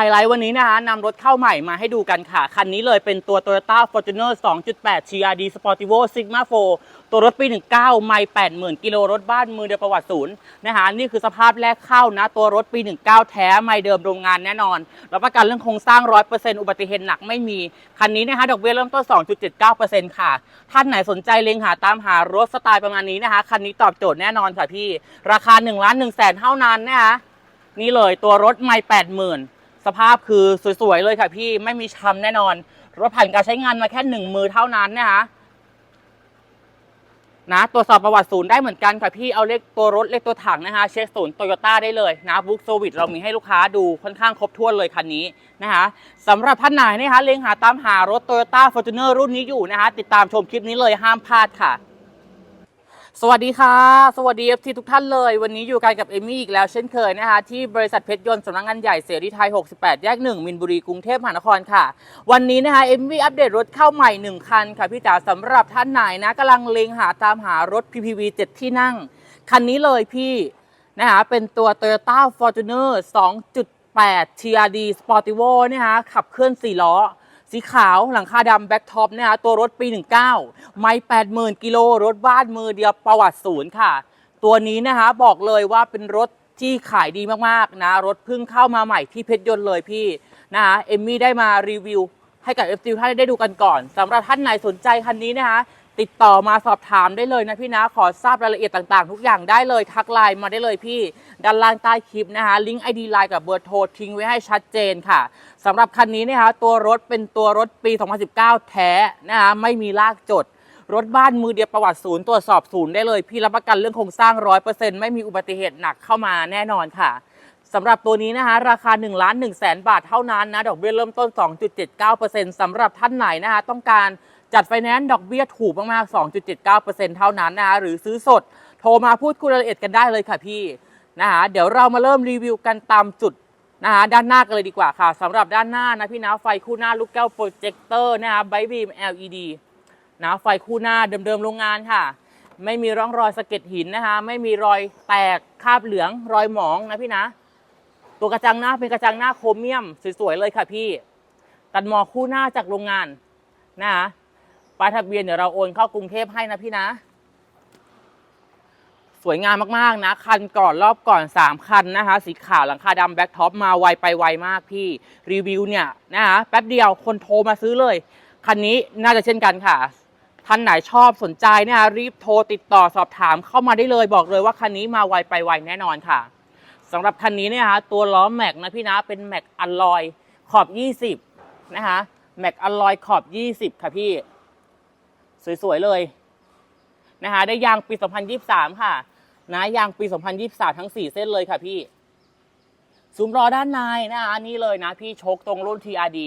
ไฮไลท์วันนี้นะคะนำรถเข้าใหม่มาให้ดูกันค่ะ คันนี้เลยเป็นตัว Toyota Fortuner 2.8 TRD Sportivo Sigma 4 ตัวรถปี 19 ไม่ 80,000 กิโลรถบ้านมือเดียวประวัติศูนย์นะคะนี่คือสภาพแรกเข้านะ ตัวรถปี 19 แท้ไม่เดิมโรงงานแน่นอนรับประกันเรื่องโครงสร้าง 100%อุบัติเหตุหนักไม่มี คันนี้นะคะดอกเบี้ยเริ่มต้น 2.79%ค่ะ ท่านไหนสนใจเล็งหาตามหารถสไตล์ประมาณนี้นะคะ คันนี้ตอบโจทย์แน่นอนค่ะพี่ ราคา1ล้าน1แสนเท่านั้นนะคะนี่เลยตัวรถไม่แปดหมื่น สภาพคือสวยๆเลยค่ะพี่ไม่มีช้ำแน่นอนรถผ่านการใช้งานมาแค่หนึ่งมือเท่านั้นนะคะนะตรวจสอบประวัติศูนย์ได้เหมือนกันค่ะพี่เอาเลขตัวรถเลขตัวถังนะคะ เช็คศูนย์โตโยต้าได้เลยนะบุ๊กโซวิตเรามีให้ลูกค้าดูค่อนข้างครบถ้วนเลยคันนี้นะคะสำหรับท่านไหนนะคะเล็งหาตามหารถโตโยต้าฟอร์จูเนอร์รุ่นนี้อยู่นะคะ ติดตามชมคลิปนี้เลยห้ามพลาดค่ะ สวัสดีค่ะ สวัสดี FT ทุกท่านเลย วันนี้อยู่กันกับเอมี่อีกแล้วเช่นเคยนะคะ ที่บริษัทเพชรยนต์สำนักงานใหญ่เสรีไทย 68 แยก 1 มินบุรีกรุงเทพมหานครค่ะ วันนี้นะคะเอมี่อัปเดตรถเข้าใหม่ 1 คันค่ะพี่จ๋าสำหรับท่านไหนนะกำลังเลงหาตามหารถ PPV 7 ที่นั่ง คันนี้เลยพี่นะคะเป็นตัว Toyota Fortuner 2.8 TRD Sportivo นะคะขับเคลื่อน 4 ล้อ สีขาวหลังคาดำแบ็คท็อปนะคะตัวรถปี 19 ไม่80,000 กิโล รถบ้านมือเดียวประวัติศูนย์ค่ะ ตัวนี้นะคะบอกเลยว่าเป็นรถที่ขายดีมากๆนะ รถเพิ่งเข้ามาใหม่ที่เพชรยนต์เลยพี่นะคะเอมมี่ได้มารีวิวให้กับ f อฟท่านได้ดูกันก่อนสำหรับท่านไหนสนใจคันนี้นะคะ ติดต่อมาสอบถามได้เลยนะพี่นะ ขอทราบรายละเอียดต่างๆ ทุกอย่างได้เลยทักไลน์มาได้เลยพี่ ด้านล่างใต้คลิปนะคะ ลิงก์ไอดีไลน์กับเบอร์โทรทิ้งไว้ให้ชัดเจนค่ะสำหรับคันนี้นะคะตัวรถเป็นตัวรถปี 2019 แท้นะคะไม่มีลากจด รถบ้านมือเดียวประวัติศูนย์ตรวจสอบศูนย์ได้เลยพี่รับประกันเรื่องโครงสร้าง100%ไม่มีอุบัติเหตุหนักเข้ามาแน่นอนค่ะสำหรับตัวนี้นะคะราคา1ล้าน1แสนบาทเท่านั้นนะ ดอกเบี้ยเริ่มต้น 2.79%สำหรับท่านไหนนะคะต้องการ จัดไฟแนนซ์ดอกเบี้ยถูกมากๆ 2.79%เท่านั้นนะคะหรือซื้อสด โทรมาพูดคุยรายละเอียดกันได้เลยค่ะพี่นะคะเดี๋ยวเรามาเริ่มรีวิวกันตามจุดนะคะด้านหน้ากันเลยดีกว่าค่ะสำหรับด้านหน้านะพี่นะไฟคู่หน้าลูกแก้วโปรเจคเตอร์นะคะไบบีม LED นะไฟคู่หน้าเดิมๆโรงงานค่ะ ไม่มีร่องรอยสะเก็ดหินนะคะ ไม่มีรอยแตกคราบเหลืองรอยหมองนะพี่นะ ตัวกระจังหน้าเป็นกระจังหน้าโครเมียมสวยๆเลยค่ะพี่ตัดหมอคู่หน้าจากโรงงานนะคะ ป้ายทะเบียนเดี๋ยวเราโอนเข้ากรุงเทพให้นะพี่นะ สวยงามมากๆนะ คันก่อนรอบก่อน 3 คันนะคะ สีขาวหลังคาดำแบ็คท็อปมาไวไปไวมากพี่ รีวิวเนี่ยนะคะแป๊บเดียวคนโทรมาซื้อเลย คันนี้น่าจะเช่นกันค่ะท่านไหนชอบสนใจเนี่ยรีบโทรติดต่อสอบถามเข้ามาได้เลยบอกเลยว่าคันนี้มาไวไปไวแน่นอนค่ะสำหรับคันนี้เนี่ยนะคะตัวล้อแม็กนะพี่นะเป็นแม็กอลลอยขอบ 20 นะคะแม็กอลลอยขอบ 20 ค่ะพี่ สวยๆเลยนะคะได้ยางปี 2023 ค่ะ นะยางปี 2023 ทั้ง 4 เส้นเลยค่ะพี่ซุ้มล้อด้านในนะคะนี่เลยนะ พี่ชคตรงรุ่น TRD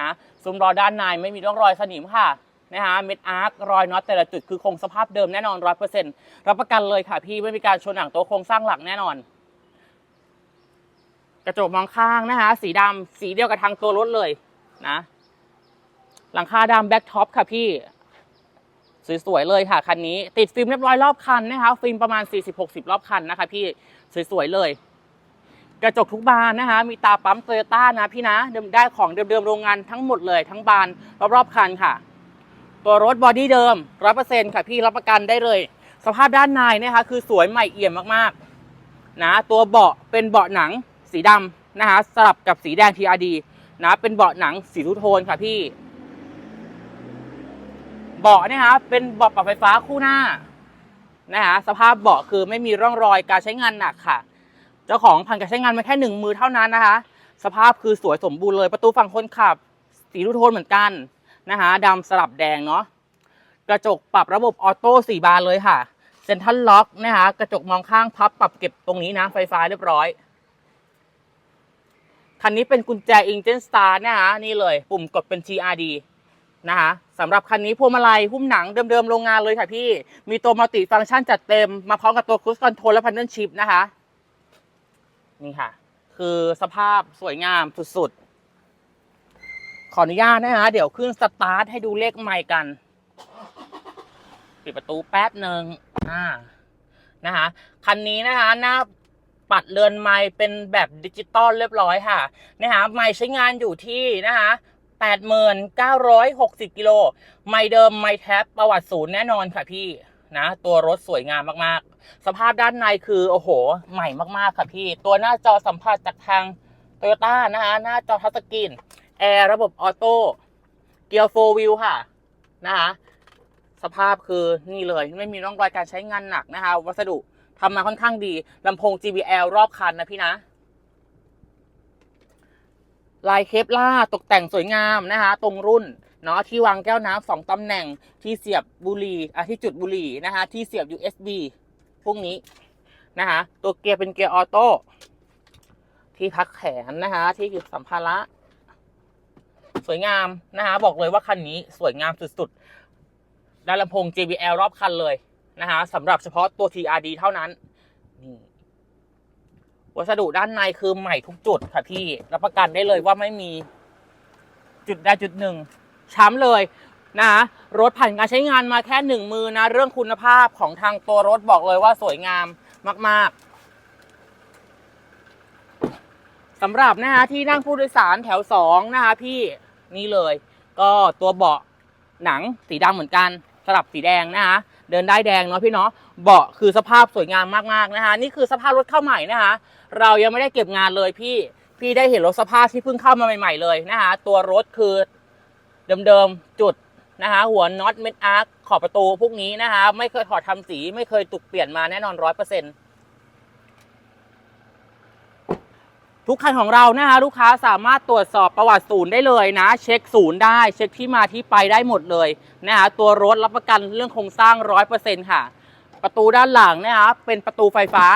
นะซุ้มล้อด้านในไม่มีร่องรอยสนิมค่ะนะคะเม็ดอาร์ครอยน็อตแต่ละจุดคือคงสภาพเดิมแน่นอน100%รับประกันเลยค่ะพี่ไม่มีการชนหนังตัวโครงสร้างหลักแน่นอน กระจกมองข้างนะคะ สีดำสีเดียวกับทางตัวรถเลยนะ หลังคาดำแบ็คท็อปค่ะพี่ สวยๆเลยค่ะคันนี้ติดฟิล์มเรียบร้อยรอบคันนะคะฟิล์มประมาณ 40-60 รอบคันนะคะ พี่สวยๆเลย กระจกทุกบานนะคะ มีตาปั๊มโตโยต้านะพี่นะเดิมได้ของเดิมๆโรงงานทั้งหมดเลยทั้งบานรอบๆคันค่ะ ตัวรถบอดี้เดิม100%ค่ะพี่รับประกันได้เลย สภาพด้านในนะคะ คือสวยใหม่เอี่ยมมากๆนะตัวเบาะเป็นเบาะหนังสีดำนะคะสลับกับสีแดง TRD นะเป็นเบาะหนังสีทุโทนค่ะพี่ เบาะเนี่ยคะเป็นเบาะปรับไฟฟ้าคู่หน้านะคะสภาพเบาะคือไม่มีร่องรอยการใช้งานหนักค่ะ เจ้าของผ่านการใช้งานมาแค่หนึ่งมือเท่านั้นนะคะ สภาพคือสวยสมบูรณ์เลย ประตูฝั่งคนขับ สีทุโทนเหมือนกันนะคะดำสลับแดงเนาะกระจกปรับระบบออโต้สี่บานเลยค่ะเซ็นทรัลล็อกนะคะกระจกมองข้างพับปรับเก็บตรงนี้นะไฟฟ้าเรียบร้อยคันนี้เป็นกุญแจ Engine Start นะคะนี่เลย ปุ่มกดเป็น TRD นะคะสำหรับคันนี้พวงมาลัยหุ้มหนังเดิมๆโรงงานเลยค่ะพี่ มีตัวมัลติฟังก์ชันจัดเต็ม มาพร้อมกับตัวค u ู e คอนโทรลและพันเดิลชิพนะคะ นี่ค่ะ คือสภาพสวยงามสุดๆ ขออนุญาตนะคะเดี๋ยวขึ้นสตาร์ทให้ดูเลขใหม่กัน ปิดประตูแป๊บหนึ่งอ่านะคะคันนี้นะคะหน้าปัดเรือนไม้เป็นแบบดิจิตอลเรียบร้อยค่ะนะคะไม้ใช้งานอยู่ที่นะคะ 8960 กิโล ไม้เดิมไม้แท็บประวัติศูนย์แน่นอนค่ะพี่นะ ตัวรถสวยงามมากๆ สภาพด้านในคือ โอ้โห ใหม่มากๆ ค่ะพี่ ตัวหน้าจอสัมผัสจากทางโตโยต้านะคะ หน้าจอทัชสกรีนแอร์ระบบออโต้ เกียร์โฟวิลค่ะ นะคะ สภาพคือนี่เลย ไม่มีร่องรอยการใช้งานหนักนะคะ วัสดุทำมาค่อนข้างดีลำโพง JBL รอบคันนะพี่นะ ลายเคปล่าตกแต่งสวยงามนะคะ ตรงรุ่นเนาะที่วางแก้วน้ำสองตำแหน่งที่เสียบบุหรี่อะที่จุดบุหรี่นะคะ ที่เสียบ USB พวกนี้นะคะ ตัวเกียร์เป็นเกียร์ออโต้ที่พักแขนนะคะ ที่สัมภาระ สวยงามนะคะ บอกเลยว่าคันนี้สวยงามสุดๆด้านลำโพง JBL รอบคันเลยนะคะสำหรับเฉพาะตัว TRD เท่านั้นนี่ วัสดุด้านในคือใหม่ทุกจุดค่ะพี่รับประกันได้เลยว่าไม่มีจุดใดจุดหนึ่งช้ำเลยนะรถผ่านการใช้งานมาแค่หนึ่งมือนะ เรื่องคุณภาพของทางตัวรถบอกเลยว่าสวยงามมาก ๆสำหรับนะคะที่นั่งผู้โดยสารแถวสองนะคะพี่นี่เลย ก็ตัวเบาะหนังสีดำเหมือนกันสลับสีแดงนะคะ เดินได้แดงเนาะพี่เนาะเบาะคือสภาพสวยงามมากๆนะคะ นี่คือสภาพรถเข้าใหม่นะคะ เรายังไม่ได้เก็บงานเลยพี่พี่ได้เห็นรถสภาพที่เพิ่งเข้ามาใหม่ ๆ เลยนะคะ ตัวรถคือเดิมๆจุดนะคะหัวน็อตเม็ดอาร์คขอบประตูพวกนี้นะคะ ไม่เคยถอดทำสี ไม่เคยตุกเปลี่ยนมาแน่นอนร้อยเปอร์เซ็นต์ ทุกคันของเรานะคะลูกค้าสามารถตรวจสอบประวัติศูนย์ได้เลยนะ เช็คศูนย์ได้ เช็คที่มาที่ไปได้หมดเลยนะคะตัวรถรับประกันเรื่องโครงสร้างร้อยเปอร์เซ็นต์ค่ะ ประตูด้านหลังนะคะเป็นประตูไฟฟ้า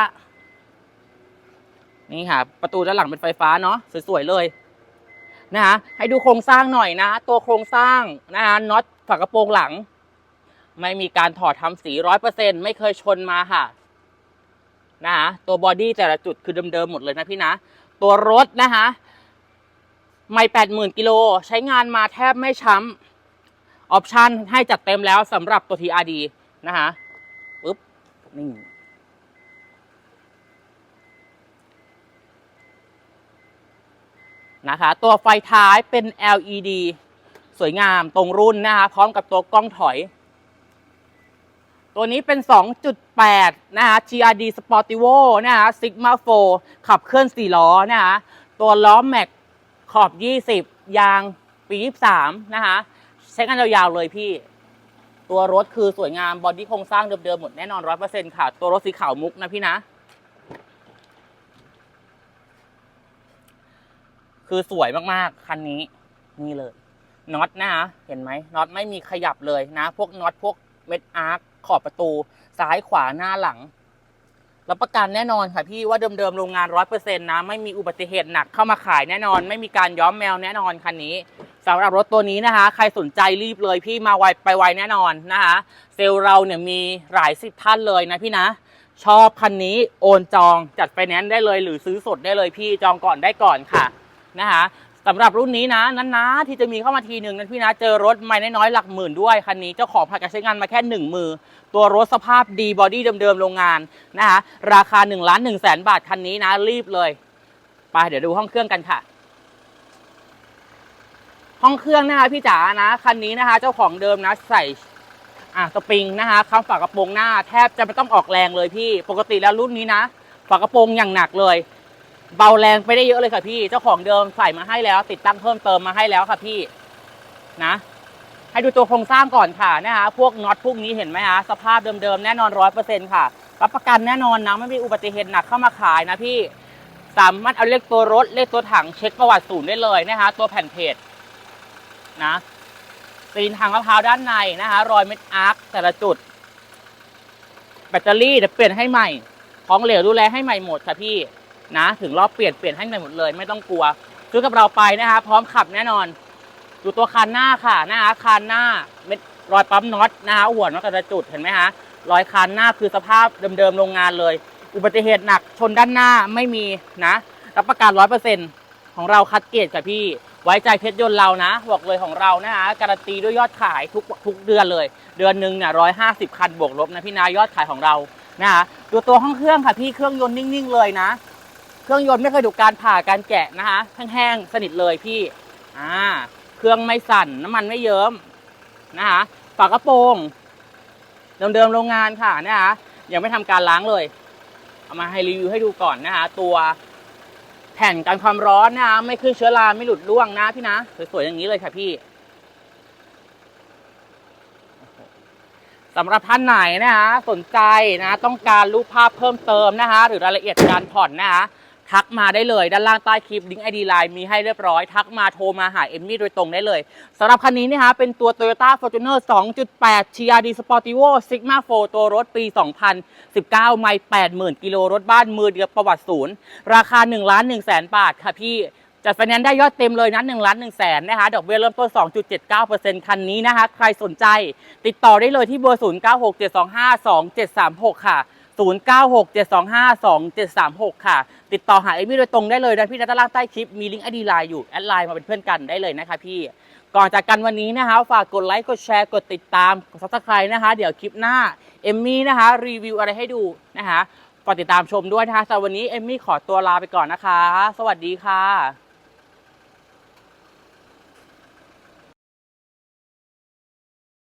นี่ค่ะ ประตูด้านหลังเป็นไฟฟ้าเนาะสวยๆเลยนะคะให้ดูโครงสร้างหน่อยนะ ตัวโครงสร้างนะคะน็อตฝากระโปรงหลัง ไม่มีการถอดทำสีร้อยเปอร์เซ็นไม่เคยชนมาค่ะนะคะตัวบอดี้แต่ละจุดคือเดิมๆหมดเลยนะพี่นะ ตัวรถนะคะไม่แปดหมื่นกิโลใช้งานมาแทบไม่ช้ำออปชันให้จัดเต็มแล้วสำหรับตัว TRD นะคะปึ๊บนี่นะคะ ตัวไฟท้ายเป็น LED สวยงามตรงรุ่นนะคะ พร้อมกับตัวกล้องถอย ตัวนี้เป็น 2.8 นะคะ GRD Sportivo นะคะ Sigma 4 ขับเคลื่อน 4 ล้อนะคะตัวล้อแม็กขอบ 20 ยางปี 23 นะคะใช้งานยาวๆเลยพี่ ตัวรถคือสวยงามบอดี้โครงสร้างเดิมๆหมดแน่นอน 100%ค่ะ ตัวรถสีขาวมุกนะพี่นะ คือสวยมากๆ คันนี้นี่เลยน็อตนะคะเห็นไหมน็อตไม่มีขยับเลยนะ พวกน็อตพวกเม็ดอาร์ค ขอบประตูซ้ายขวาหน้าหลังรับประกันแน่นอนค่ะพี่ว่าเดิมๆโรงงานร้อยเปอร์เซ็นต์นะ ไม่มีอุบัติเหตุหนักเข้ามาขายแน่นอน ไม่มีการย้อมแมวแน่นอนคันนี้สำหรับรถตัวนี้นะคะ ใครสนใจรีบเลยพี่มาไวไปไวแน่นอนนะคะเซลล์เราเนี่ยมีหลายสิบท่านเลยนะพี่นะ ชอบคันนี้โอนจองจัดไฟแนนซ์ได้เลย หรือซื้อสดได้เลยพี่จองก่อนได้ก่อนค่ะนะคะสำหรับรุ่นนี้นะนั้นนะที่จะมีเข้ามาทีหนึ่งนั้นพี่นะเจอรถไม่น้อยๆหลักหมื่นด้วยคันนี้เจ้าของผ่านการใช้งานมาแค่หนึ่งมือ ตัวรถสภาพดีบอดี้เดิมๆโรงงานนะคะราคา1นึ่งล้านหนึ่งแสนบาทคันนี้นะรีบเลยไปเดี๋ยวดูห้องเครื่องกันค่ะ ห้องเครื่องนะคะพี่จ๋านะคันนี้นะคะ เจ้าของเดิมนะใส่อะสปริงนะคะข้าฝากระโปรงหน้าแทบจะไม่ต้องออกแรงเลยพี่ปกติแล้วรุ่นนี้นะฝากระโปรงอย่างหนักเลย เบาแรงไปได้เยอะเลยค่ะพี่ เจ้าของเดิมใส่มาให้แล้ว ติดตั้งเพิ่มเติมมาให้แล้วค่ะพี่นะ ให้ดูตัวโครงสร้างก่อนค่ะนะคะพวกน็อตพวกนี้เห็นไหมคะสภาพเดิมๆแน่นอนร้อยเปอร์เซ็นต์ค่ะรับประกันแน่นอนนะไม่มีอุบัติเหตุหนักเข้ามาขายนะพี่สามารถเอาเลขตัวรถเลขตัวถังเช็คประวัติศูนย์ได้เลยนะคะตัวแผ่นเพจนะตีนทางมะพร้าวด้านในนะคะรอยเม็ดอาร์คแต่ละจุด แบตเตอรี่เดี๋ยวเปลี่ยนให้ใหม่ ของเหลวดูแลให้ใหม่หมดค่ะพี่นะ ถึงรอบเปลี่ยนเปลี่ยนให้ใหม่หมดเลย ไม่ต้องกลัวซื้อกับเราไปนะคะพร้อมขับแน่นอน ดูตัวคันหน้าค่ะนะคะคันหน้าเม็ดรอยปั๊มน็อตนะคะหัวน็อตแต่ละจุดเห็นไหมคะรอยคันหน้าคือสภาพเดิมๆโรงงานเลย อุบัติเหตุหนักชนด้านหน้าไม่มีนะรับประกันร้อยเปอร์เซ็นต์ของเราคัดเกรดค่ะพี่ไว้ใจเพชรยนต์เรานะบอกเลยของเรานะคะการันตีด้วยยอดขายทุกทุกเดือนเลย เดือนหนึ่งเนี่ยร้อยห้าสิบคันบวกลบนะพี่นายยอดขายของเรานะคะดูตัวห้องเครื่องค่ะพี่เครื่องยนต์นิ่งๆเลยนะ เครื่องยนต์ไม่เคยถูกการผ่าการแกะนะคะแห้งๆสนิทเลยพี่อ่า เครื่องไม่สั่น น้ำมันไม่เยิ้มนะคะฝากระโปรงเดิมๆโรงงานค่ะนะคะยังไม่ทำการล้างเลย เอามาให้รีวิวให้ดูก่อนนะคะตัวแผ่นกันความร้อนนะคะไม่ขึ้นเชื้อราไม่หลุดร่วงนะพี่นะสวยๆอย่างนี้เลยค่ะพี่สำหรับท่านไหนนะคะสนใจนะ ต้องการรูปภาพเพิ่มเติมนะคะหรือรายละเอียดการผ่อนนะคะ ทักมาได้เลย ด้านล่างใต้คลิปลิงก์ไอดีไลน์มีให้เรียบร้อย ทักมาโทรมาหาเอมมี่โดยตรงได้เลยสำหรับคันนี้นะคะเป็นตัว Toyota Fortuner 2.8 TRD Sportivo Sigma 4 ตัวรถปี 2019 ไม่80,000 กิโลรถบ้านมือเดียวประวัติศูนย์ ราคา1ล้าน1แสนบาทค่ะพี่จัดไฟแนนซ์ได้ยอดเต็มเลยนะ1ล้าน1แสนนะคะ ดอกเบี้ยเริ่มต้น 2.79%คันนี้นะคะ ใครสนใจ ติดต่อได้เลยที่เบอร์ 0967252736 ค่ะ 0967252736 ค่ะ ติดต่อหาเอมี่โดยตรงได้เลยนะพี่ด้านล่างใต้คลิปมีลิงก์ไอดีไลน์อยู่แอดไลน์มาเป็นเพื่อนกันได้เลยนะคะพี่ก่อนจากกันวันนี้นะคะฝากกดไลค์กดแชร์กดติดตามกดซับสไครต์นะคะเดี๋ยวคลิปหน้าเอมมี่นะคะรีวิวอะไรให้ดูนะคะฝากติดตามชมด้วยนะคะสำหรับวันนี้เอมมี่ขอตัวลาไปก่อนนะคะ สวัสดีค่ะ